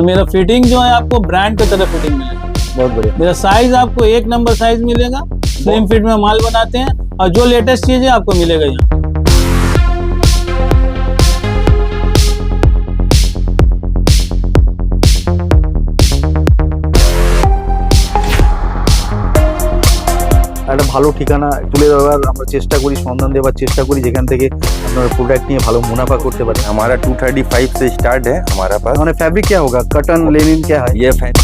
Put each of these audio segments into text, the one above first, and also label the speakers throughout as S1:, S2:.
S1: और मेरा फिटिंग जो है आपको ब्रांड की तरह फिटिंग मिलेगा
S2: बहुत बढ़िया
S1: मेरा साइज आपको एक नंबर साइज मिलेगा स्लिम फिट में माल बनाते हैं और जो लेटेस्ट चीज है आपको मिलेगा यहाँ
S2: একটা ভালো ঠিকানা তুলে দেওয়ার আমরা চেষ্টা করি সন্ধান দেওয়ার চেষ্টা করি যেখান থেকে আপনারা প্রোডাক্ট নিয়ে ভালো মুনাফা করতে পারেন
S3: हमारा 235 से स्टार्ट है हमारा पास
S2: মানে फैब्रिक क्या होगा कटन लेनिन क्या है
S3: ये फैन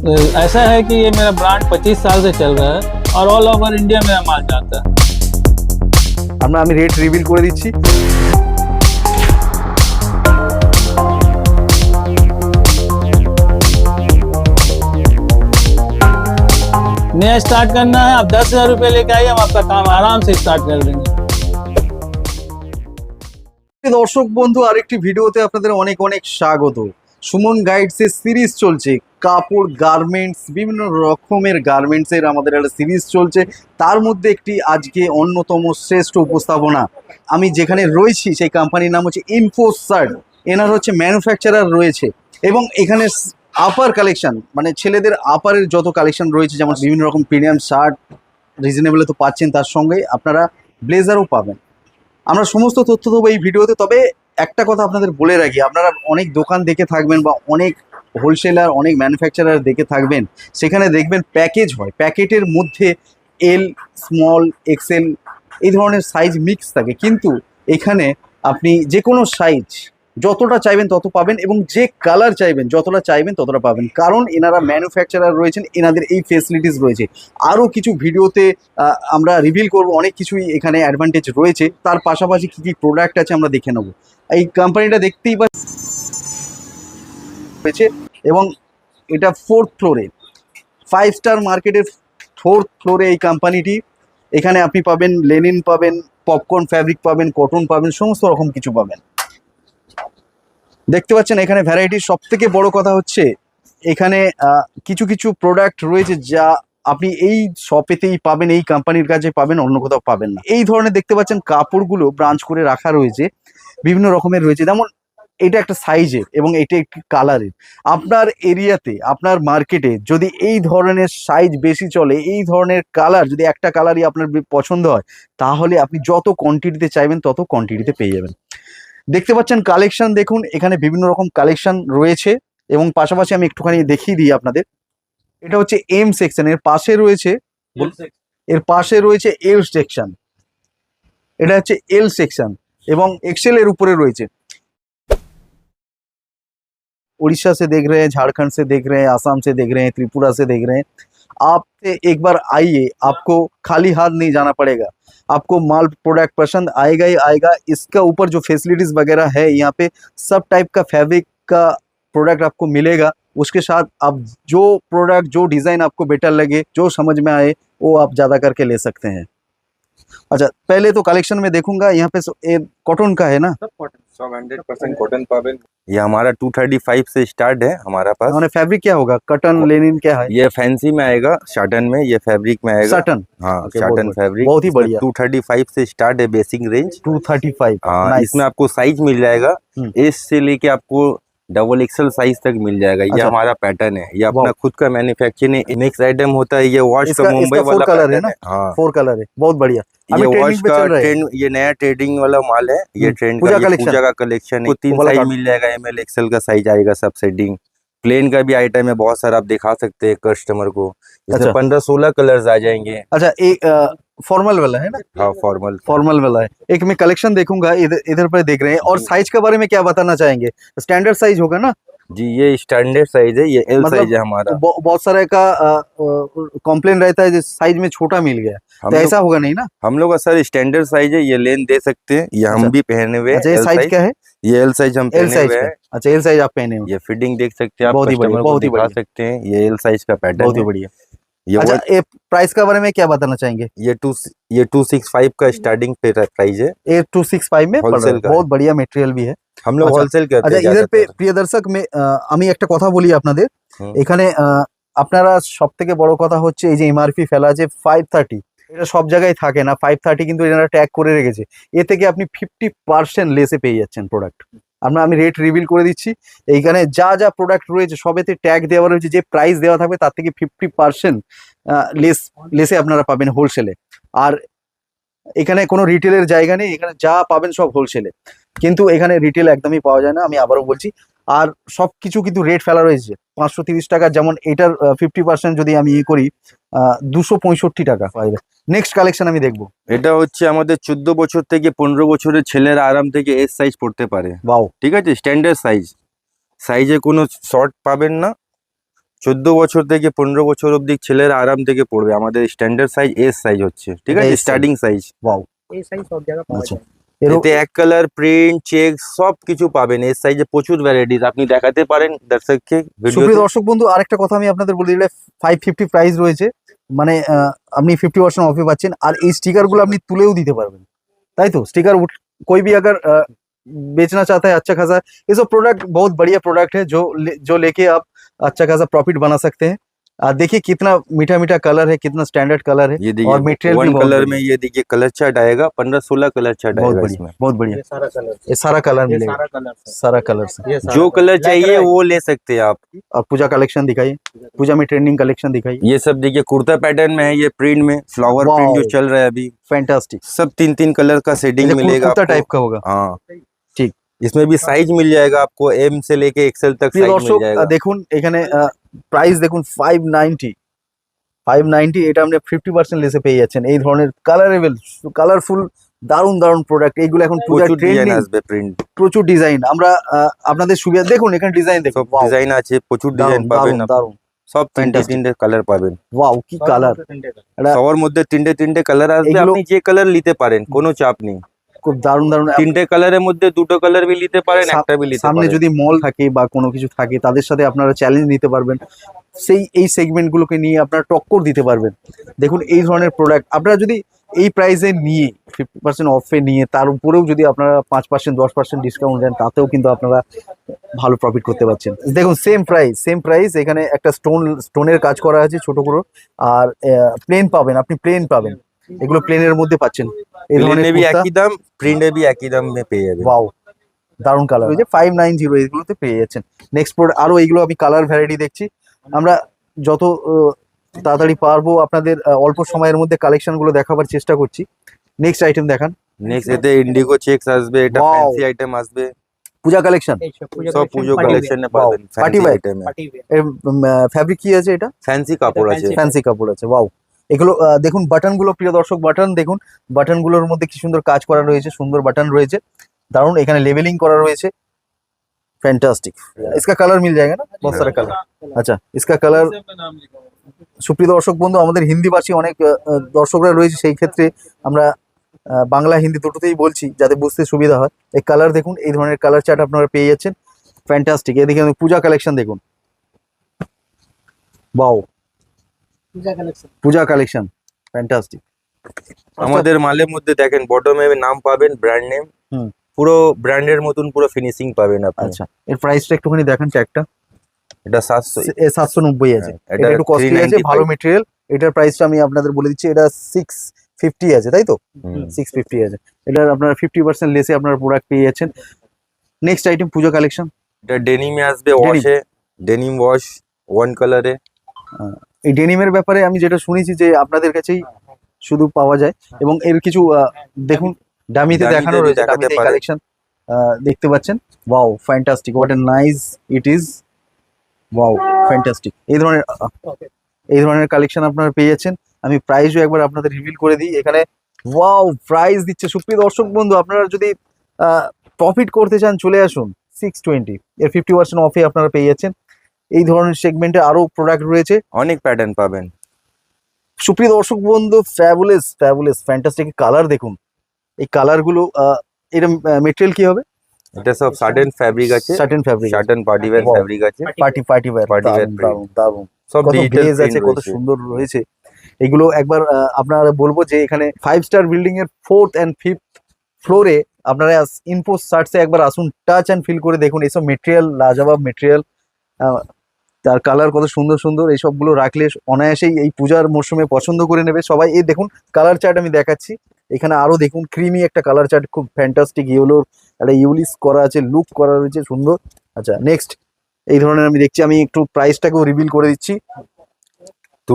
S1: तो ऐसा है कि ये मेरा ब्रांड 25 साल से चल रहा है और ऑल ओवर इंडिया मेरा माल जाता है
S2: আমরা আমি রেট রিভিল করে দিচ্ছি
S1: नया स्टार्ट करना है आप दस हजार रुपये लेके आइए हम आपका काम आराम से स्टार्ट कर देंगे
S2: দর্শক বন্ধু আরেকটি ভিডিওতে আপনাদের অনেক অনেক স্বাগত সুমন গাইডসের সিরিজ চলছে কাপড় গার্মেন্টস বিভিন্ন রকমের গার্মেন্টসের আমাদের একটা সিরিজ চলছে তার মধ্যে একটি আজকে অন্যতম শ্রেষ্ঠ উপস্থাপনা আমি যেখানে রয়েছি সেই কোম্পানির নাম হচ্ছে ইনফোসার্ট এনার হচ্ছে ম্যানুফ্যাকচারার রয়েছে এবং এখানে আপার কালেকশন মানে ছেলেদের আপারের যত কালেকশন রয়েছে, যেমন বিভিন্ন রকম প্রিমিয়াম শার্ট রিজনেবলে তো পাচ্ছেন তার সঙ্গে, আপনারা ব্লেজারও পাবেন। আমরা সমস্ত তথ্য দেবো এই ভিডিওতে, তবে একটা কথা আপনাদের বলে রাখি, আপনারা অনেক দোকান দেখে থাকবেন বা অনেক হোলসেলার অনেক ম্যানুফ্যাকচারার দেখে থাকবেন, সেখানে দেখবেন প্যাকেজ হয়। প্যাকেটের মধ্যে এল স্মল এক্সেল এই ধরনের সাইজ মিক্স থাকে। কিন্তু এখানে আপনি যে কোনো সাইজ যতটা চাইবেন তত পাবেন এবং যে কালার চাইবেন, যতটা চাইবেন ততটা পাবেন। কারণ এনারা ম্যানুফ্যাকচারার রয়েছেন, এনাদের এই ফেসিলিটিস রয়েছে। আরও কিছু ভিডিওতে আমরা রিভিল করব, অনেক কিছুই এখানে অ্যাডভান্টেজ রয়েছে। তার পাশাপাশি কী কী প্রোডাক্ট আছে আমরা দেখে নেব। এই কোম্পানিটা দেখতেই পাচ্ছি এবং এটা ফোর্থ ফ্লোরে ফাইভ স্টার মার্কেটের ফোর্থ ফ্লোরে এই কোম্পানিটি এখানে আপনি পাবেন লেনিন পাবেন পপকর্ন ফ্যাব্রিক পাবেন কটন পাবেন, সমস্ত রকম কিছু পাবেন। দেখতে পাচ্ছেন, এখানে ভ্যারাইটির সব থেকে বড় কথা হচ্ছে, এখানে কিছু কিছু প্রোডাক্ট রয়েছে যা আপনি এই শপেতেই পাবেন, এই কোম্পানির কাছে পাবেন, অন্য কোথাও পাবেন না। এই ধরনের দেখতে পাচ্ছেন কাপড়গুলো ব্রাঞ্চ করে রাখা রয়েছে, বিভিন্ন রকমের রয়েছে। যেমন এটা একটা সাইজের এবং এটা একটি কালারের আপনার এরিয়াতে আপনার মার্কেটে যদি এই ধরনের সাইজ বেশি চলে, এই ধরনের কালার যদি একটা কালারই আপনার পছন্দ হয়, তাহলে আপনি যত কোয়ান্টিটিতে চাইবেন, তত কোয়ান্টিটিতে পেয়ে যাবেন। দেখতে পাচ্ছেন কালেকশন দেখুন এখানে বিভিন্ন রকম কালেকশন রয়েছে এবং পাশাপাশি আমি একটুখানি দেখিয়ে দিই আপনাদের এটা হচ্ছে এম সেকশন এর পাশে রয়েছে এর পাশে রয়েছে এল সেকশন এটা হচ্ছে এল সেকশন এবং এক্সেল এর উপরে রয়েছে उड़ीसा से देख रहे हैं झारखंड से देख रहे हैं आसाम से देख रहे हैं त्रिपुरा से देख रहे हैं आप एक बार आइए, आपको खाली हाथ नहीं जाना पड़ेगा। आपको माल प्रोडक्ट पसंद आएगा ही आएगा, इसका ऊपर जो फैसिलिटीज़ वगैरह है, यहाँ पे सब टाइप का फैब्रिक का प्रोडक्ट आपको मिलेगा। उसके साथ आप जो प्रोडक्ट जो डिज़ाइन आपको बेटर लगे, जो समझ में आए, वो आप ज़्यादा करके ले सकते हैं। अच्छा पहले तो कलेक्शन में देखूँगा यहाँ पे कॉटन का है ना?
S3: सब कॉटन ये हमारा 235 से स्टार्ट है हमारा पास।
S2: फैब्रिक क्या होगा? कटन लेनिन क्या है?
S3: ये फैंसी में आएगा शार्टन में ये फैब्रिक में आएगा।
S2: सटन
S3: हाँ
S2: Okay,
S3: शार्टन
S2: बहुत
S3: फैब्रिक
S2: बहुत ही बढ़िया।
S3: 235 से स्टार्ट है बेसिक रेंज
S2: 235
S3: हाँ
S2: Nice.
S3: इसमें आपको साइज़ मिल जाएगा।
S2: हम्म।
S3: एस से लेके आपको डबल एक्सएल साइज़ तक मिल जाएगा। अच्छा। ये
S2: अच्छा।
S3: हमारा पैटर्न है। ये अपना खुद का मैन्युफैक्चरिंग नेक्स्ट आइटम होता है ये वॉश का मुंबई वाला
S2: colour है ना?
S3: हाँ।
S2: फोर कलर है। बहुत बढ़िया।
S3: ये वॉश का
S2: है।
S3: ट्रेंड ये नया ट्रेडिंग वाला माल है। ये
S2: हम्म,
S3: ट्रेंड
S2: पूजा
S3: का पूजा का कलेक्शन है। तीन साइज़ मिल जाएगा एम एल एक्सएल का साइज़ आएगा सब सेटिंग प्लेन का भी आइटम है। बहुत सारा आप दिखा सकते हैं कस्टमर को।
S2: अच्छा।
S3: इसमें पंद्रह सोलह कलर्स आ जाएँगे।
S2: अच्छा एक फॉर्मल वाला है ना?
S3: हाँ फॉर्मल
S2: फॉर्मल वाला है। एक मैं कलेक्शन देखूँगा इधर इधर पर देख रहे हैं। और साइज़ के बारे में क्या बताना चाहेंगे? स्टैंडर्ड साइज़ होगा ना?
S3: जी ये स्टैंडर्ड साइज़ है ये एल
S2: मतलब
S3: साइज़ है हमारा।
S2: बहु- बहुत सारे का कंप्लेन रहता है साइज़ में छोटा मिल गया। तो ऐसा होगा नहीं ना?
S3: हम लोग का सर स्टैंडर्ड साइज़ है ये लेन दे सकते हैं। ये
S2: अच्छा।
S3: हम भी पहने हुए
S2: अच्छा ये साइज़ क्या है?
S3: ये एल साइज़ हम
S2: एल साइज़
S3: हुए
S2: अच्छा एल साइज़ आप पहने हो।
S3: ये फिटिंग देख सकते हैं आप
S2: बहुत ही बढ़िया, बहुत ही बढ़िया।
S3: सकते हैं। ये एल साइज़ का पैटर्न
S2: बहुत
S3: ही।
S2: बढ़िया। अच्छा
S3: वो-
S2: ये प्राइस के बारे में क्या बताना चाहेंगे
S3: ये टू ये टू सिक्स फाइव का स्टार्टिंग प्राइस है
S2: ए टू सिक्स फाइव में पड़ रहा है।
S3: Wholesale का है।
S2: बहुत बढ़िया मेटेरियल भी है
S3: हम लोग
S2: अच्छा।
S3: होलसेल करते
S2: আচ্ছা
S3: हैं
S2: এদের পে
S3: ज्यादातर।
S2: প্রিয় দর্শক মে- আহ, আমি একটা কথা বলি আপনাদের
S3: হুম।
S2: এখানে আহ, আপনারা সব থেকে বড় কথা হচ্ছে এই যে এমআরপি ফেলা আছে ফাইভ থার্টি এটা সব জায়গায় থাকে না ফাইভ থার্টি কিন্তু এনারা ট্যাগ করে রেখেছে এ থেকে আপনি ফিফটি পার্সেন্ট লেসে পেয়ে যাচ্ছেন প্রোডাক্ট আমরা, আমি রেট রিভিল করে দিচ্ছি। এইখানে যা যা প্রোডাক্ট রয়েছে, সবেতে ট্যাগ দেওয়া রয়েছে, যে প্রাইস দেওয়া থাকবে, তার থেকে ফিফটি পার্সেন্ট লেস লেসে আপনারা পাবেন হোলসেলে আর এখানে কোনো রিটেলের জায়গা নেই, এখানে যা পাবেন সব হোলসেলে কিন্তু এখানে রিটেল একদমই পাওয়া যায় না, আমি আবারও বলছি আর সব কিছু কিন্তু রেট ফেলা রয়েছে। পাঁচশো তিরিশ টাকা যেমন এটার ফিফটি পার্সেন্ট যদি আমি ইয়ে করি দুশো পঁয়ষট্টি টাকা। নেক্সট কালেকশন আমি দেখব।
S3: এটা হচ্ছে আমাদের চোদ্দ বছর থেকে পনেরো বছরের ছেলেরা আরাম থেকে এস সাইজ পড়তে পারে।
S2: বাও
S3: ঠিক আছে? স্ট্যান্ডার্ড সাইজ সাইজে কোনো শর্ট পাবেন না। চোদ্দ বছর থেকে পনেরো বছর অব্দি ছেলেরা আরাম থেকে পড়বে। আমাদের স্ট্যান্ডার্ড সাইজ এস সাইজ হচ্ছে। ঠিক আছে? স্টার্টিং সাইজ
S2: বাও
S4: এই সাইজ সব জায়গায় পাওয়া
S2: আচ্ছা।
S4: যায়।
S3: এতে এক কালার প্রিন্ট চেক সব কিছু পাবেন এস সাইজে প্রচুর ভ্যারাইটিস আপনি দেখাতে পারেন দর্শককে
S2: সুপ্রিয়
S3: ভিডিও
S2: দর্শক বন্ধু আরেকটা কথা আমি আপনাদের বলে দিলে ফাইভ ফিফটি প্রাইস রয়েছে মানে আহ, আপনি ফিফটি পার্সেন্ট অফে পাচ্ছেন আর এই স্টিকারগুলো আপনি তুলেও দিতে পারবেন তাই তো स्टिकर कोई भी अगर अ, बेचना चाहता है अच्छा खासा ये सब प्रोडक्ट बहुत बढ़िया प्रोडक्ट है जो ले, जो लेके आप अच्छा खासा प्रॉफिट बना सकते हैं आ, देखिए कितना मीठा मीठा कलर है कितना स्टैंडर्ड कलर है
S3: ये
S2: और
S3: देखिए
S2: material भी
S3: कलर में ये देखिए कलर चार्ट आएगा पंद्रह सोलह कलर चार्ट
S2: बहुत बढ़िया बहुत बढ़िया।
S4: ये सारा कलर
S2: ये सारा कलर मिलेगा।
S4: सारा कलर
S2: से
S3: जो कलर चाहिए वो ले सकते हैं आप।
S2: और पूजा कलेक्शन दिखाइए। पूजा में ट्रेंडिंग कलेक्शन दिखाइए।
S3: ये सब देखिए कुर्ता पैटर्न में है ये प्रिंट में फ्लावर प्रिंट जो चल रहा है अभी।
S2: फैंटास्टिक
S3: सब तीन तीन कलर का शेडिंग मिलेगा
S2: टाइप का होगा।
S3: हाँ। इसमें भी साइज मिल जाएगा आपको एम से लेके एक्सेल तक
S2: প্রিয়
S3: साइज
S2: দর্শক
S3: मिल जाएगा
S2: আহ, দেখুন এখানে প্রাইস দেখুন ফাইভ নাইনটি ফাইভ নাইনটি এটা আপনি ফিফটি পার্সেন্ট লেসে পেয়ে যাচ্ছেন এই ধরনের কালারেবল কালারফুল দারুণ দারুণ প্রোডাক্ট এইগুলো এখন পূজার
S3: প্রচুর ডিজাইন
S2: ট্রেন্ডিং
S3: আসবে প্রিন্ট
S2: প্রচুর ডিজাইন আমরা আহ, আপনাদের সুবিধা দেখুন এখানে ডিজাইন দেখুন
S3: সব ডিজাইন আছে প্রচুর ডিজাইন
S2: দারুণ
S3: পাবেন
S2: দারুণ
S3: আপনি।
S2: দারুণ
S3: সব তিনটে
S2: Fantastic.
S3: তিনটে কালার পাবেন
S2: ওয়াও কি
S4: सौ
S2: কালার
S4: रुपए घंटे का।
S2: এটা
S3: সবার মধ্যে তিনটে তিনটে কালার আসবে
S2: এগুলো-
S3: আপনি যে কালার নিতে পারেন কোনো চাপ নেই
S2: খুব দারুণ দারুণ
S3: তিনটে কালারের মধ্যে দুটো কালার নিতে পারেন একটা বি
S2: সামনে যদি মল থাকে বা কোনো কিছু থাকে তাদের সাথে আপনারা চ্যালেঞ্জ নিতে পারবেন। সেই এই সেগমেন্টগুলোকে নিয়ে আপনারা টক্কর দিতে পারবেন। দেখুন এই ধরনের প্রোডাক্ট আপনারা যদি এই প্রাইসে নিয়ে ফিফটি পার্সেন্ট অফে নিয়ে তার উপরেও যদি আপনারা পাঁচ পার্সেন্ট দশ পার্সেন্ট ডিসকাউন্ট দেন তাতেও কিন্তু আপনারা ভালো প্রফিট করতে পারছেন। দেখুন সেম প্রাইস সেম প্রাইস এখানে একটা স্টোন স্টোনের কাজ করা আছে ছোট করে আর প্লেন পাবেন আপনি প্লেন পাবেন। এগুলো প্লেনের মধ্যে পাচ্ছেন। এই ধরনের নেবি
S3: একই দাম প্রিন্ট নেবি একই দামে পেয়ে যাবেন।
S2: ওয়াও দারুণ কালার ওই যে ফাইভ নাইন জিরো এইগুলোতে পেয়ে যাচ্ছেন। নেক্সট প্রোড আরও এইগুলো আমি কালার ভ্যারাইটি দেখছি। আমরা যত তাড়াতাড়ি পারব আপনাদের অল্প সময়ের মধ্যে কালেকশনগুলো দেখাবার চেষ্টা করছি। নেক্সট আইটেম দেখান।
S3: নেক্সট এতে ইন্ডিগো চেকস আসবে এটা ফ্যান্সি আইটেম আসবে।
S2: পূজা কালেকশন
S4: সব
S3: পূজো কালেকশনে পাবেন
S2: পার্টি
S3: আইটেম
S2: ফ্যাব্রিক কি আছে এটা?
S3: ফ্যান্সি কাপড় আছে।
S2: ফ্যান্সি কাপড় আছে ওয়াও এগুলো আহ, দেখুন বাটন গুলো প্রিয় দর্শক বাটন দেখুন বাটন গুলোর মধ্যে কি সুন্দর কাজ করা রয়েছে সুন্দর বাটন রয়েছে দারুণ এখানে লেভেলিং করা রয়েছে फैंटास्टिक इसका कलर मिल जाएगा ना बहुत सारा कलर अच्छा इसका कलर সুপ্রিয় দর্শক বন্ধু আমাদের হিন্দিভাষী অনেক আহ, আহ, দর্শকরা রয়েছে সেই ক্ষেত্রে আমরা আহ, বাংলা হিন্দি দুটোতেই বলছি যাতে বুঝতে সুবিধা হয় এই কালার দেখুন এই ধরনের কালার চার্ট আপনারা পেয়ে যাচ্ছেন ফ্যান্টাস্টিক এদিকে আমি পূজা কালেকশন দেখুন বাও
S4: पूजा collection।
S2: পূজা কালেকশন ফ্যান্টাস্টিক
S3: আমাদের মালের মধ্যে দেখেন বটমে নাম পাবেন ব্র্যান্ড নেম
S2: হুম।
S3: পুরো ব্র্যান্ডের মতন পুরো ফিনিশিং পাবেন আপনি।
S2: আচ্ছা এর প্রাইসটা একটুখানি দেখান ট্যাগটা
S3: এটা সাতশো
S2: সাতশো নব্বই আছে।
S3: হ্যাঁ,
S2: এটা
S3: এটা
S2: একটু কস্টলি আছে ভালো মেটেরিয়াল এটার প্রাইসটা আমি আপনাদের বলে দিচ্ছি এটা সিক্স ফিফটি আছে তাই তো?
S3: হুম।
S2: সিক্স ফিফটি আছে। এটার আপনার ফিফটি পার্সেন্ট লেসে আপনার প্রোডাক্ট পেয়ে যাচ্ছেন। নেক্সট আইটেম পুজো কালেকশন
S3: এটা ডেনিমে আসবে। ওয়াশে ডেনিম ওয়াশ ওয়ান কালারে
S2: এই ডেনিমের ব্যাপারে আমি যেটা শুনেছি যে আপনাদের কাছেই শুধু পাওয়া যায় এবং এর কিছু দেখুন ডামিতে
S3: ডামিতে
S2: দেখানো রয়েছে ডামিতে কালেকশন দেখতে পাচ্ছেন। Wow fantastic what a nice it is wow fantastic এই ধরনের এই ধরনের কালেকশন আপনারা পেয়ে যাচ্ছেন। আমি প্রাইসও একবার আপনাদের রিভিল করে দিই। এখানে ওয়াও প্রাইস দিচ্ছে। সুপ্রিয় দর্শক বন্ধু আপনারা যদি প্রফিট করতে চান চলে আসুন। সিক্স টোয়েন্টি এর ফিফটি পার্সেন্ট অফে আপনারা পেয়ে যাচ্ছেন। এই ধরনের সেগমেন্টে আরও প্রোডাক্ট রয়েছে।
S3: অনেক প্যাটার্ন পাবেন।
S2: সুপ্রিয় দর্শক বন্ধু ফ্যাবুলেস ফ্যাবুলেস ফ্যান্টাস্টিক কালার দেখুন। এই কালারগুলো আহ, এটা মেটেরিয়াল কি হবে?
S3: এটা সব সার্টেন ফ্যাব্রিক আছে।
S2: Certain
S3: fabric certain party
S2: wear.
S3: Fabric আছে।
S2: Party
S3: party wear.
S2: দারুণ দারুণ
S3: সব
S2: গ্লেজ আছে কত সুন্দর রয়েছে। এগুলো একবার আপনারা বলব যে এখানে ফাইভ স্টার বিল্ডিং এর ফোর্থ এন্ড ফিফথ ফ্লোরে আপনারা ইনফো সার্চে একবার আসুন টাচ অ্যান্ড ফিল করে দেখুন। এসব মেটেরিয়াল লাজবাব মেটেরিয়াল তার কালার কত সুন্দর সুন্দর এই সবগুলো রাখলে অনায়াসেই এই পূজার মরশুমে পছন্দ করে নেবে। সবাই এই দেখুন কালার চার্ট আমি দেখাচ্ছি। এখানে আরও দেখুন ক্রিমি একটা কালার চার্ট খুব ফ্যান্টাস্টিক ইয়েলোর একটা ইউলিস করা আছে লুক করা রয়েছে সুন্দর। আচ্ছা নেক্সট এই ধরনের আমি দেখছি আমি একটু প্রাইসটাকেও রিভিল করে দিচ্ছি।
S3: Two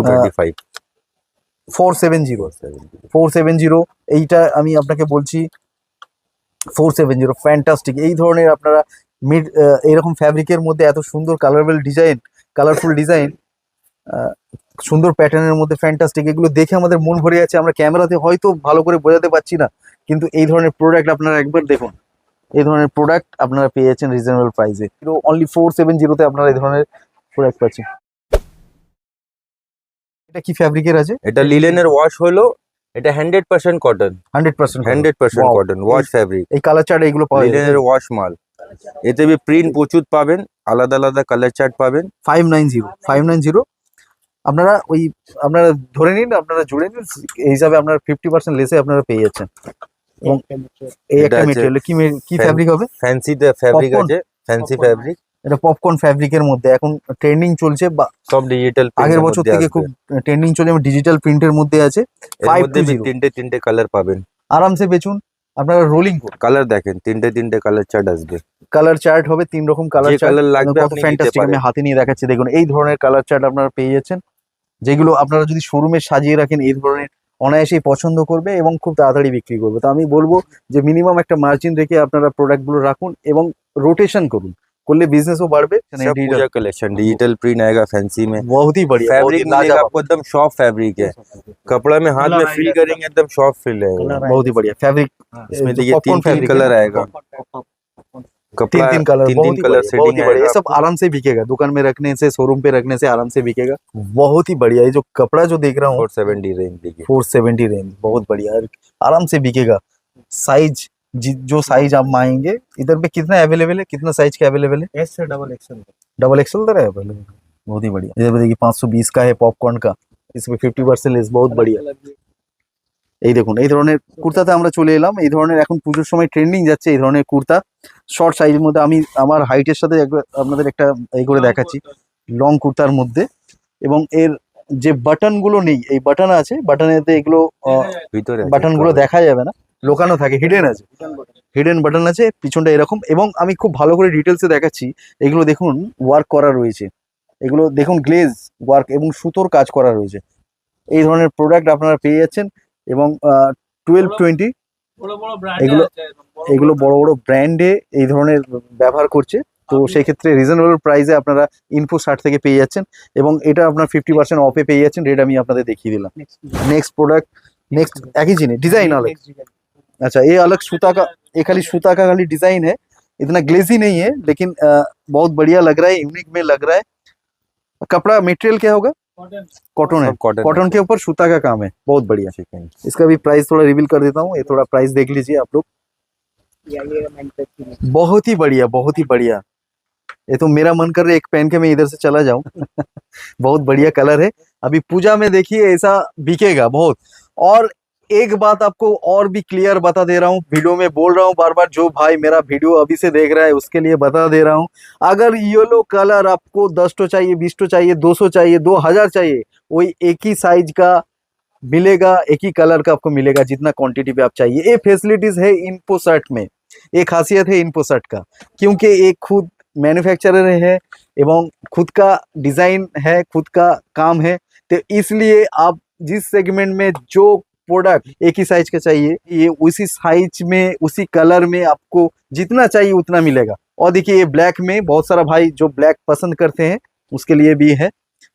S2: four seven zero four seven zero এইটা আমি আপনাকে বলছি ফোর সেভেন জিরো ফ্যান্টাস্টিক এই ধরনের আপনারা মিড এরকম ফ্যাব্রিকের মধ্যে এত সুন্দর কালারবেল ডিজাইন কালারফুল ডিজাইন সুন্দর প্যাটার্নের মধ্যে ফ্যান্টাস্টিক এগুলো দেখে আমাদের মন ভরে যাচ্ছে। আমরা ক্যামেরাতে হয়তো ভালো করে বোঝাতে পারছি না কিন্তু এই ধরনের প্রোডাক্ট আপনারা একবার দেখুন। এই ধরনের প্রোডাক্ট আপনারা পেয়ে যাচ্ছেন রিজনেবল প্রাইসে অনলি ফোর সেভেন জিরোতে আপনারা এই ধরনের প্রোডাক্ট পাচ্ছেন। এটা কি ফ্যাব্রিকের আছে?
S3: এটা লিলেনের ওয়াশ হলো এটা hundred percent
S2: cotton hundred
S3: percent hundred
S2: percent.
S3: Cotton wash fabric
S2: এই কালার চার্ট এগুলো পাওয়া
S3: লিলেনের ওয়াশ মাল। এতে বি প্রিন্ট প্রচুর পাবেন আলাদা আলাদা কালার চার্ট পাবেন।
S2: Five nine zero five nine zero আপনারা ওই আপনারা ধরে নিন আপনারা জুড়ে নিন এই হিসাবে আপনারা ফিফটি পার্সেন্ট লেসে আপনারা পেয়ে যাচ্ছেন। এবং এই একটা মেটেরিয়াল কি কি ফ্যাব্রিক হবে?
S3: Fancy
S2: fabric?
S3: আছে ফ্যান্সি. ফ্যাব্রিক
S2: এটা পপকর্ন ফ্যাব্রিকের মধ্যে এখন ট্রেন্ডিং চলছে বা
S3: সব ডিজিটাল
S2: আগের বছর থেকে খুব ট্রেন্ডিং চলে ডিজিটাল প্রিন্টের মধ্যে আছে
S3: এর
S2: 520
S3: মধ্যে বি তিনটে তিনটে কালার পাবেন।
S2: আরামসে বেচুন আপনারা রোলিং
S3: কালার দেখেন তিনটে তিনটে কালার চার্ট আসবে।
S2: কালার চার্ট হবে তিন রকম কালার
S3: যে
S2: চার্ট
S3: কালার লাগবে
S2: কত
S3: আপনি নিতে
S2: ফ্যান্টাস্টিক আমি
S3: পারেন
S2: হাতে নিয়ে দেখাচ্ছি দেখুন এই ধরনের কালার চার্ট আপনারা পেয়ে যাচ্ছেন যেগুলো আপনারা যদি শোরুমে সাজিয়ে রাখেন এই ধরনের অনায়াসেই পছন্দ করবে এবং খুব তাড়াতাড়ি বিক্রি করবে তো আমি বলবো যে মিনিমাম একটা মার্জিন রেখে আপনারা প্রোডাক্টগুলো রাখুন এবং রোটেশন করুন করলে বিজনেসও বাড়বে
S3: सब पूजा कलेक्शन डिजिटल प्रिंट आएगा फैंसी में
S2: बहुत ही बढ़िया बहुत ही
S3: फैब्रिक मिलेगा
S2: लाजवाब
S3: आपको एकदम सॉफ्ट फैब्रिक है कपड़ा में हाथ
S4: Colour
S3: में फील
S4: आएगा
S3: करेंगे एकदम सॉफ्ट फील रहेगा
S2: बहुत ही बढ़िया फैब्रिक
S3: इसमें
S2: जो
S3: देखिए
S2: popcorn
S3: तीन तीन
S2: fabric है
S3: कलर
S2: ना,
S3: आएगा
S2: तीन तीन कलर
S3: तीन तीन कलर
S2: बहुत
S3: सेटिंग
S2: ही। बढ़िया। ये सब आराम से बिकेगा दुकान में रखने से शोरूम पे रखने से आराम से बिकेगा। बहुत ही बढ़िया ये जो कपड़ा जो देख रहा हूँ
S3: फोर सेवेंटी रेंज देखिए।
S2: फोर सेवेंटी रेंज बहुत बढ़िया आराम से बिकेगा। साइज़ जो साइज़ आप मांगेंगे इधर पे कितना अवेलेबल है कितना साइज़ का अवेलेबल है?
S4: एस से डबल एक्सल
S2: डबल एक्सल तर है। अवेलेबल बहुत ही बढ़िया। इधर पे देखिए पाँच सौ बीस का है पॉपकॉर्न का। इसमें फिफ्टी परसेंट लेस बहुत बढ़िया। এই দেখুন এই ধরনের কুর্তাতে আমরা চলে এলাম। এই ধরনের এখন পুজোর সময় ট্রেন্ডিং যাচ্ছে এই ধরনের কুর্তা। শর্ট সাইজের মধ্যে আমি আমার হাইটের সাথে আপনাদের একটা এই করে দেখাচ্ছি। লং কুর্তার মধ্যে। এবং এর যে বাটনগুলো নেই এই বাটন আছে বাটনেতে এগুলো
S3: ভিতরে আছে বাটনগুলো
S2: দেখা যাবে না লোকানো থাকে হিডেন আছে। হিডেন বাটন আছে পিছনটা এরকম। এবং আমি খুব ভালো করে ডিটেলসে দেখাচ্ছি এগুলো দেখুন ওয়ার্ক করা রয়েছে। এগুলো দেখুন গ্লেজ ওয়ার্ক এবং সুতোর কাজ করা রয়েছে। এই ধরনের প্রোডাক্ট আপনারা পেয়ে যাচ্ছেন। এবং টুয়েলভ টোয়েন্টি এগুলো- এগুলো বড় বড় ব্র্যান্ডে এই ধরনের ব্যবহার করছে তো সেই ক্ষেত্রে রিজনেবল প্রাইসে আপনারা ইনফো শার্ট থেকে পেয়ে যাচ্ছেন এবং এটা আপনার ফিফটি পার্সেন্ট অফে পেয়ে যাচ্ছেন রেট আমি আপনাদের দেখিয়ে দিলাম नेक्स्ट प्रोडक्ट नेक्स्ट एक ही चीज डिजाइन अलग अच्छा ये अलग सूता का ये खाली सूता का खाली डिजाइन है इतना ग्लेजी नहीं है लेकिन अ, बहुत बढ़िया लग रहा है यूनिक में लग रहा है कपड़ा मटेरियल क्या होगा कॉटन है।
S3: कॉटन
S2: कॉटन के ऊपर सूता का काम है। बहुत बढ़िया
S3: चिकन
S2: इसका भी प्राइस थोड़ा रिवील कर देता हूँ। ये थोड़ा प्राइस देख लीजिए आप लोग। बहुत ही बढ़िया बहुत ही बढ़िया। ये तो मेरा मन कर रहा है एक पहन के मैं इधर से चला जाऊँ। बहुत बढ़िया कलर है। अभी पूजा में देखिए ऐसा बिकेगा बहुत। और एक बात आपको और भी क्लियर बता दे रहा हूँ। वीडियो में बोल रहा हूँ बार बार जो भाई मेरा वीडियो अभी से देख रहा है, उसके लिए बता दे रहा हूँ। अगर येलो कलर आपको दस टो चाहिए, बीस टो चाहिए, दो सौ चाहिए, दो हज़ार चाहिए, वही एक ही साइज़ का मिलेगा, एक ही कलर का आपको मिलेगा, जितना क्वांटिटी पे आप चाहिए। ये फैसिलिटीज़ है इनपो शर्ट में। एक खासियत है इनपो शर्ट का। क्योंकि एक खुद मैन्युफैक्चरर है एवं खुद का डिज़ाइन है, खुद का काम है। तो इसलिए आप जिस सेगमेंट में जो प्रोडक्ट एक ही साइज़ का चाहिए, ये उसी साइज़ में, उसी कलर में आपको जितना चाहिए उतना मिलेगा। और देखिए ये ब्लैक में बहुत सारा भाई जो ब्लैक पसंद करते हैं, उसके लिए भी है।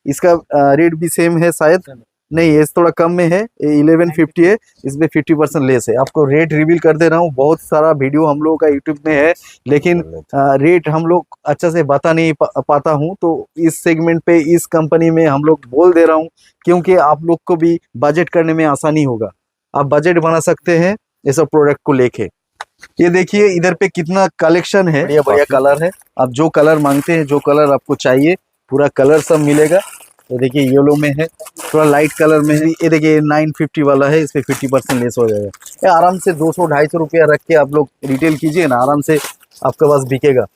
S2: इसका रेट भी सेम है शायद। नहीं ये थोड़ा कम में है इलेवन फिफ्टी है इसमें फिफ्टी परसेंट लेस है। आपको रेट रिवील कर दे रहा हूँ बहुत सारा वीडियो हम लोगों का यूट्यूब में है लेकिन आ, रेट हम लोग अच्छा से बता नहीं पा, पाता हूँ तो इस सेगमेंट पे इस कंपनी में हम लोग बोल दे रहा हूँ क्योंकि आप लोग को भी बजट करने में आसानी होगा। आप बजट बना सकते हैं ये सब प्रोडक्ट को लेके। ये देखिए इधर पे कितना कलेक्शन है। बढ़िया बढ़िया कलर है। आप जो कलर मांगते हैं जो कलर आपको चाहिए पूरा कलर सब मिलेगा। तो देखिए येलो में है थोड़ा लाइट कलर में है ये देखिए नाइन फिफ्टी वाला है इस पे फिफ्टी परसेंट लेस हो जाएगा ये आराम से दो सौ ढाई सौ रुपया रख के आप लोग रिटेल कीजिए ना आराम से आपके पास बिकेगा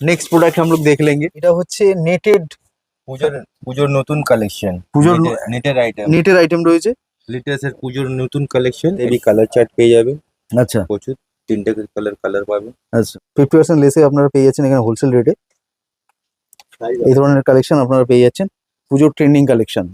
S2: নেক্সট প্রোডাক্ট हम लोग देख लेंगे এটা হচ্ছে নেটেড
S3: পুজোর পুজোর নতুন কালেকশন
S2: পুজোর
S3: নেটের আইটেম
S2: নেটের আইটেম রয়েছে
S3: লিটাসের পুজোর নতুন কালেকশন এবি কালার চার্ট পেয়ে যাবেন
S2: আচ্ছা
S3: প্রচুর তিনটে কালার কালার পাবেন
S2: আচ্ছা ফিফটি পার্সেন্ট লেসে আপনারা পেয়ে যাচ্ছেন এখানে হোলসেল রেটে এই ধরনের কালেকশন আপনারা পেয়ে যাচ্ছেন পুজোর ট্রেন্ডিং কালেকশন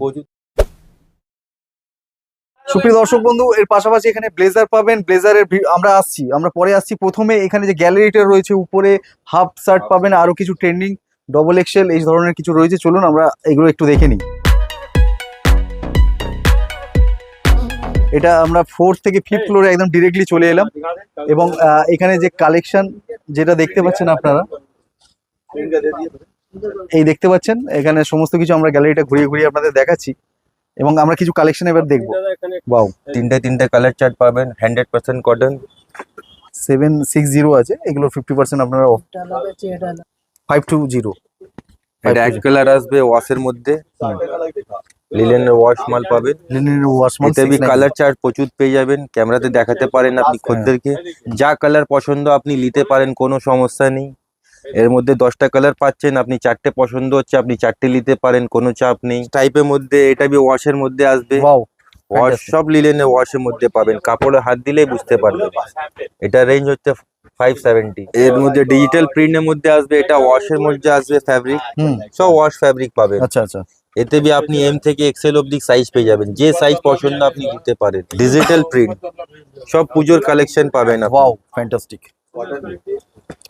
S2: সুপ্রিয় দর্শক বন্ধু, এর পাশাপাশি এখানে ব্লেজার পাবেন। ব্লেজারের আমরা আসছি। আমরা পরে আসছি। প্রথমে এখানে যে গ্যালারিটা রয়েছে, উপরে হাফ শার্ট পাবেন, আরও কিছু ট্রেন্ডিং ডবল এক্সেল এই ধরনের কিছু রয়েছে। চলুন আমরা এগুলো একটু দেখে নিই। এটা আমরা ফোর্থ থেকে ফিফথ ফ্লোরে একদম ডিরেক্টলি চলে এলাম। এবং এখানে যে কালেকশন যেটা দেখতে পাচ্ছেন আপনারা এই দেখতে পাচ্ছেন? এখানে সমস্ত কিছু আমরা গ্যালারিটা ঘুরিয়ে ঘুরিয়ে আপনাদের দেখাচ্ছি। এবং আমরা কিছু কালেকশন এবার দেখব। বাউ
S3: তিনটে তিনটে কালার চার্ট পাবেন। Hundred percent cotton
S2: seven six zero আছে। এগুলো ফিফটি পার্সেন্ট আপনারা
S4: আলাদা
S2: ফাইভ টু জিরো
S3: এটা এক কালার আসবে ওয়াশের মধ্যে। লিলেনের ওয়াশ মাল পাবেন। এতে কালার চার্ট প্রচুর পেয়ে যাবেন। ক্যামেরাতে দেখাতে পারেন আপনি খদ্দেরকে। যা কালার পছন্দ আপনি নিতে পারেন কোনো সমস্যা নেই। এর মধ্যে দশটা কালার পাচ্ছেন আপনি চারটে পছন্দ হচ্ছে আপনি চারটে নিতে পারেন কোনো চাপ নেই। টাইপের মধ্যে এটা বি ওয়াশের মধ্যে আসবে। ওয়াশ. সব লিলেনের ওয়াশের মধ্যে পাবেন। কাপড়ে হাত দিলেই বুঝতে পারবেন। এটা রেঞ্জ হচ্ছে ফাইভ সেভেন্টি এর মধ্যে ডিজিটাল প্রিন্টের মধ্যে আসবে এটা ওয়াশের মধ্যে আসবে ফ্যাব্রিক সব ওয়াশ ফ্যাব্রিক পাবেন।
S2: আচ্ছা আচ্ছা।
S3: এতে বি আপনি এম থেকে এক্সেল অব্দি সাইজ পেয়ে যাবেন। যে সাইজ পছন্দ আপনি নিতে পারেন। ডিজিটাল প্রিন্ট সব পুজোর কালেকশন পাবেন আপনি।
S2: ওয়াও ফ্যান্টাস্টিক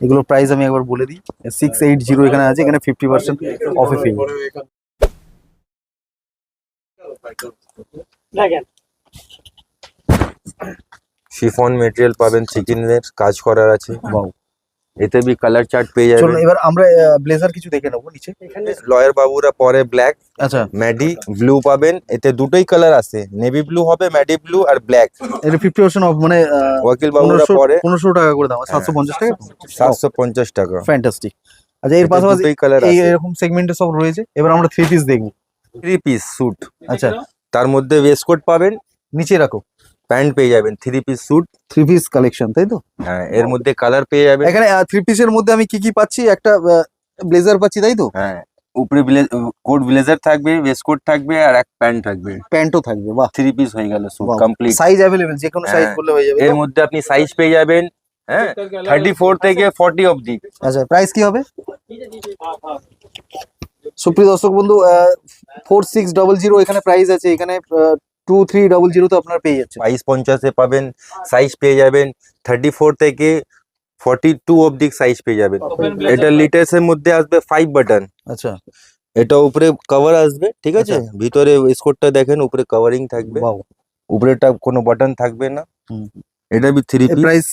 S2: এগুলো প্রাইস আমি একবার বলে দিই। সিক্স এইট জিরো এখানে আছে এখানে ফিফটি পার্সেন্ট অফে
S4: ফিল
S3: শিফন মেটেরিয়াল পাবেন চিকেনের কাজ করার আছে।
S2: ওয়াও
S3: এতে বি কালার চার্ট পেয়ে
S2: চলুন
S3: যাবেন
S2: এবার আমরা ব্লেজার কিছু দেখে নেব নিচে।
S4: এখানে
S3: লয়ার বাবুরা পরে ব্ল্যাক
S2: আচ্ছা।
S3: ম্যাডি ব্লু পাবেন। এতে দুটোই কালার আছে। নেভি ব্লু হবে ম্যাডি ব্লু আর ব্ল্যাক
S2: ফিফটি পার্সেন্ট অফ মানে
S3: ওয়াকিল বাবুরা পরে।
S2: পনেরোশো টাকা করে দাম সাতশো পঞ্চাশ টাকা?
S3: সাতশো পঞ্চাশ টাকা।
S2: ফ্যান্টাস্টিক আচ্ছা এর পাশাপাশি এই
S3: আছে।
S2: এরকম সেগমেন্টে সব রয়েছে। এবার আমরা থ্রি পিস দেখব।
S3: থ্রি পিস স্যুট
S2: আচ্ছা।
S3: তার মধ্যে ওয়েস্টকোট পাবেন।
S2: নিচে রাখো।
S3: প্যান্ট পেয়ে যাবেন three piece suit
S2: three piece collection তাই তো?
S3: হ্যাঁ এর মধ্যে কালার পেয়ে যাবেন।
S2: এখানে থ্রি পিসের মধ্যে আমি কি কি পাচ্ছি? একটা ব্লেজার পাচ্ছি তাই তো?
S3: হ্যাঁ উপরে কোট ব্লেজার থাকবে ওয়েস্টকোট থাকবে আর এক প্যান্ট থাকবে।
S2: প্যান্টও থাকবে বাহ।
S3: থ্রি পিস হয়ে গেল স্যুট কমপ্লিট
S2: সাইজ অ্যাভেলেবেল যে কোনো সাইজ
S3: হ্যাঁ,
S2: বললে হয়ে যাবে
S3: এর মধ্যে আপনি সাইজ পেয়ে যাবেন হ্যাঁ থার্টি ফোর থেকে ফর্টি অবধি।
S2: আচ্ছা প্রাইস কি হবে? সুপ্রিয় দর্শক বন্ধু ফোর সিক্স ডবল জিরো এখানে প্রাইস আছে এখানে টু থ্রি ডবল জিরো তো আপনারা পেয়ে যাচ্ছেন।
S3: বাইশ পঞ্চাশে পাবেন সাইজ পেয়ে যাবেন থার্টি ফোর থেকে ফর্টি টু অবধি সাইজ পেয়ে যাবেন। এটা লিটার্সের মধ্যে আসবে ফাইভ বাটন
S2: আচ্ছা।
S3: এটা উপরে কভার আসবে ঠিক আছে?
S2: আচ্ছা।
S3: ভিতরে স্কোরটা দেখেন উপরে কভারিং থাকবে। উপরেটা কোনো বাটন থাকবে না। এটা বি থ্রি
S2: প্রাইস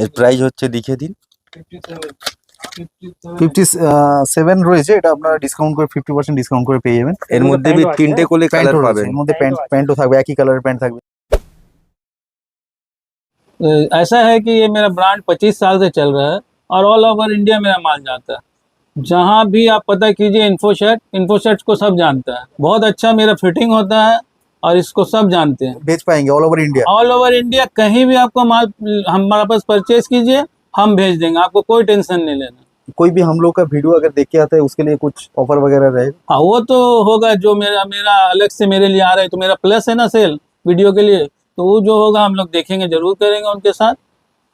S3: এর প্রাইস হচ্ছে দেখে দিন।
S2: ফিফটি সেভেন রয়েছে এটা আপনারা ডিসকাউন্ট করে ফিফটি পার্সেন্ট ডিসকাউন্ট করে পেয়ে যাবেন
S3: এর মধ্যে বি তিনটে করে কালার
S2: প্যান্টও রয়েছে
S3: পাবেন
S2: এর মধ্যে প্যান্ট প্যান্টও থাকবে একই কালারের প্যান্ট থাকবে
S1: अ, ऐसा है कि ये मेरा ब्रांड 25 साल से चल रहा है और ऑल ओवर इंडिया मेरा माल जाता है जहाँ भी आप पता कीजिए इन्फोशर्ट इन्फोशर्ट को सब जानता है बहुत अच्छा मेरा फिटिंग होता है और इसको सब जानते हैं
S2: भेज पाएंगे all over India
S1: all over India कहीं भी आपको माल हमारे पास परचेज कीजिए हम भेज देंगे आपको कोई टेंशन नहीं लेना।
S2: कोई भी हम लोग का वीडियो अगर देख के आता है उसके लिए कुछ ऑफ़र वगैरह रहेगा
S1: हाँ वो तो होगा जो मेरा मेरा अलग से मेरे लिए आ रहा है तो मेरा प्लस है ना सेल वीडियो के लिए तो वो जो होगा हम लोग देखेंगे ज़रूर करेंगे उनके साथ।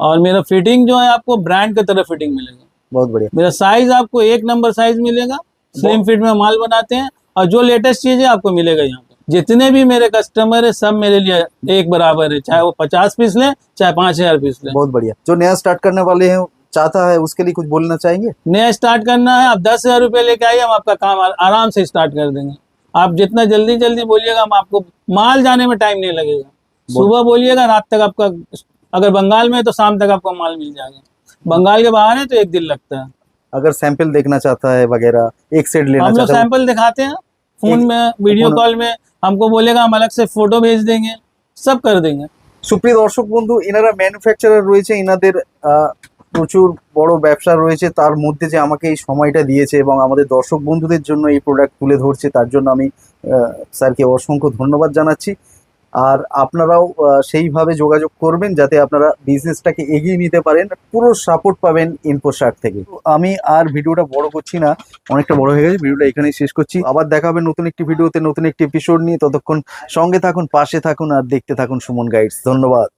S1: और मेरा फिटिंग जो है आपको ब्रांड की तरह फिटिंग मिलेगा।
S2: बहुत बढ़िया।
S1: मेरा साइज़ आपको एक नंबर साइज़ मिलेगा स्लिम फिट में माल बनाते हैं और जो लेटेस्ट चीज़ है आपको मिलेगा यहाँ। जितने भी मेरे कस्टमर है सब मेरे लिए एक बराबर है। चाहे वो पचास पीस ले चाहे पाँच हज़ार पीस ले।
S2: बहुत बढ़िया। जो नया स्टार्ट करने वाले हैं चाहता है उसके लिए कुछ बोलना चाहेंगे?
S1: नया स्टार्ट करना है आप दस हज़ार रुपये लेके आइए हम आपका काम आराम से स्टार्ट कर देंगे। आप जितना जल्दी जल्दी बोलिएगा हम आपको माल जाने में टाइम नहीं लगेगा। सुबह बोलिएगा रात तक आपका अगर बंगाल में है तो शाम तक आपको माल मिल जाएगा। बंगाल के बाहर है तो एक दिन लगता है।
S2: अगर सैंपल देखना चाहता है वगैरह एक सेट लेना
S1: हम लोग सैंपल दिखाते हैं फ़ोन में वीडियो कॉल में हमको बोलेगा हम अलग से फोटो भेज देंगे सब कर देंगे
S2: সুপ্রিয় দর্শক বন্ধু এনারা ম্যানুফ্যাকচারার রয়েছে এনাদের আহ, প্রচুর বড় ব্যবসা রয়েছে তার মধ্যে যে আমাকে এই সময়টা দিয়েছে এবং আমাদের দর্শক বন্ধুদের জন্য এই প্রোডাক্ট তুলে ধরছে তার জন্য আমি আহ, স্যারকে অসংখ্য ধন্যবাদ জানাচ্ছি আর আপনারাও সেইভাবে যোগাযোগ করবেন যাতে আপনারা বিজনেসটাকে এগিয়ে নিতে পারেন, পুরো সাপোর্ট পাবেন ইনফোশার্ট থেকে। আমি আর ভিডিওটা বড় করছি না, অনেকটা বড় হয়ে গেছে, ভিডিওটা এখানেই শেষ করছি। আবার দেখা হবে নতুন একটি ভিডিওতে, নতুন একটি এপিসোড নিয়ে। ততক্ষণ সঙ্গে থাকুন, পাশে থাকুন, আর দেখতে থাকুন সুমন গাইডস ধন্যবাদ।